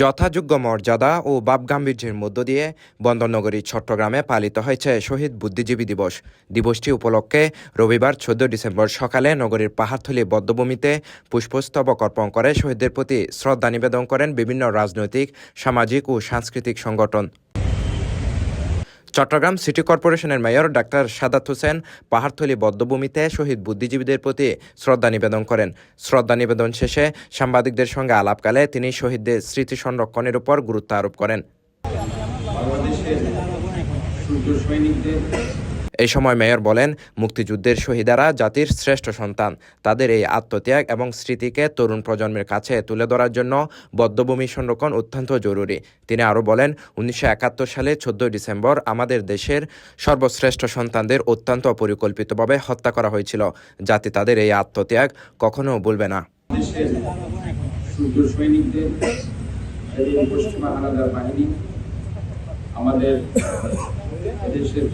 যথাযোগ্য মর্যাদা ও বাপ গাম্ভীর্যের মধ্য দিয়ে বন্দরনগরী চট্টগ্রামে পালিত হয়েছে শহীদ বুদ্ধিজীবী দিবস। দিবসটি উপলক্ষে রবিবার চোদ্দ ডিসেম্বর সকালে নগরীর পাহাড়থলি বদ্ধভূমিতে পুষ্পস্তবক অর্পণ করে শহীদদের প্রতি শ্রদ্ধা নিবেদন করেন বিভিন্ন রাজনৈতিক, সামাজিক ও সাংস্কৃতিক সংগঠন। চট্টগ্রাম সিটি কর্পোরেশনের মেয়র ডাক্তার সাদাত হোসেন পাহাড়থলি বদ্ধভূমিতে শহীদ বুদ্ধিজীবীদের প্রতি শ্রদ্ধা নিবেদন করেন। শ্রদ্ধা নিবেদন শেষে সাংবাদিকদের সঙ্গে আলাপকালে তিনি শহীদদের স্মৃতি সংরক্ষণের উপর গুরুত্ব আরোপ করেন। এই সময় মেয়র বলেন, মুক্তিযুদ্ধের শহীদারা জাতির শ্রেষ্ঠ সন্তান। তাদের এই আত্মত্যাগ এবং স্মৃতিকে তরুণ প্রজন্মের কাছে তুলে ধরার জন্য বদ্ধভূমি সংরক্ষণ অত্যন্ত জরুরি। তিনি আরও বলেন, উনিশশো একাত্তর সালে চোদ্দ ডিসেম্বর আমাদের দেশের সর্বশ্রেষ্ঠ সন্তানদের অত্যন্ত পরিকল্পিতভাবে হত্যা করা হয়েছিল। জাতি তাদের এই আত্মত্যাগ কখনো ভুলবে না। সৈনিকদের বাহিনী আমাদের দেশের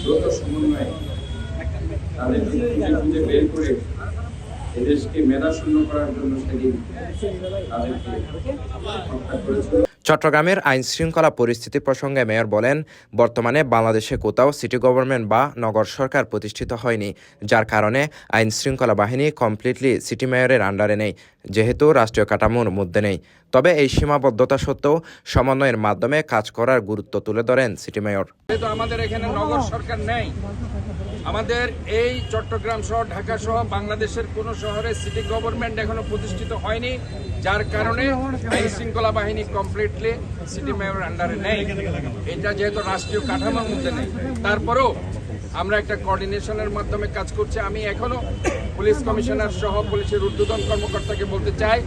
দ্রুত সমন্বয়ে তাদের খুঁজে খুঁজে বের করে এদেশকে মেধাশূন্য করার জন্য সেদিন তাদেরকে হত্যা করেছিল। চট্টগ্রামের আইন শৃঙ্খলা পরিস্থিতি প্রসঙ্গে মেয়র বলেন, বর্তমানে বাংলাদেশে কোথাও সিটি গভর্নমেন্ট বা নগর সরকার প্রতিষ্ঠিত হয়নি, যার কারণে আইন শৃঙ্খলা বাহিনী কমপ্লিটলি সিটি মেয়রের আন্ডারে নেই, যেহেতু রাষ্ট্রীয় কাঠামোর মধ্যে নেই। তবে এই সীমাবদ্ধতা সত্ত্বেও সমন্বয়ের মাধ্যমে কাজ করার গুরুত্ব তুলে ধরেন সিটি মেয়র। আমাদের এখানে নগর সরকার নেই আমাদের এই চট্টগ্রাম সহ ঢাকা সহ বাংলাদেশের কোন শহরে সিটি গভর্নমেন্ট এখনও প্রতিষ্ঠিত হয়নি, যার কারণে আইন শৃঙ্খলা বাহিনী কমপ্লিটলি সিটি মেয়র আন্ডারে নেই। এটা যেহেতু রাষ্ট্রীয় কাঠামোর মধ্যে নেই। তারপরেও আমরা একটা কোঅর্ডিনেশনের মাধ্যমে কাজ করছি। আমি এখনও পুলিশ কমিশনার সহ পুলিশের ঊর্ধ্বতন কর্মকর্তাকে বলতে চাই,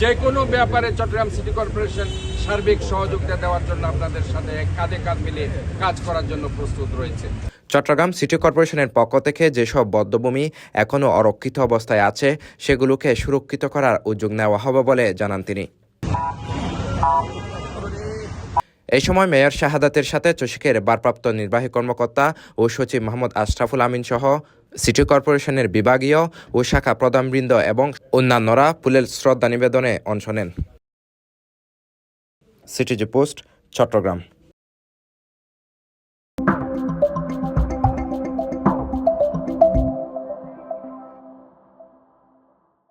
যে কোনো ব্যাপারে চট্টগ্রাম সিটি কর্পোরেশন সার্বিক সহযোগিতা দেওয়ার জন্য আপনাদের সাথে কাঁধে কাঁধ মিলিয়ে কাজ করার জন্য প্রস্তুত রয়েছে। চট্টগ্রাম সিটি কর্পোরেশনের পক্ষ থেকে যেসব বদ্ধভূমি এখনও অরক্ষিত অবস্থায় আছে, সেগুলোকে সুরক্ষিত করার উদ্যোগ নেওয়া হবে বলে জানান তিনি। এই সময় মেয়র শাহাদাতের সাথে চসিকের ভারপ্রাপ্ত নির্বাহী কর্মকর্তা ও সচিব মোহাম্মদ আশরাফুল আমিন সহ সিটি কর্পোরেশনের বিভাগীয় ও শাখা প্রধানবৃন্দ এবং অন্যান্যরা পুলের শ্রদ্ধা নিবেদনে অংশ নেন। CTG post, Chittagong.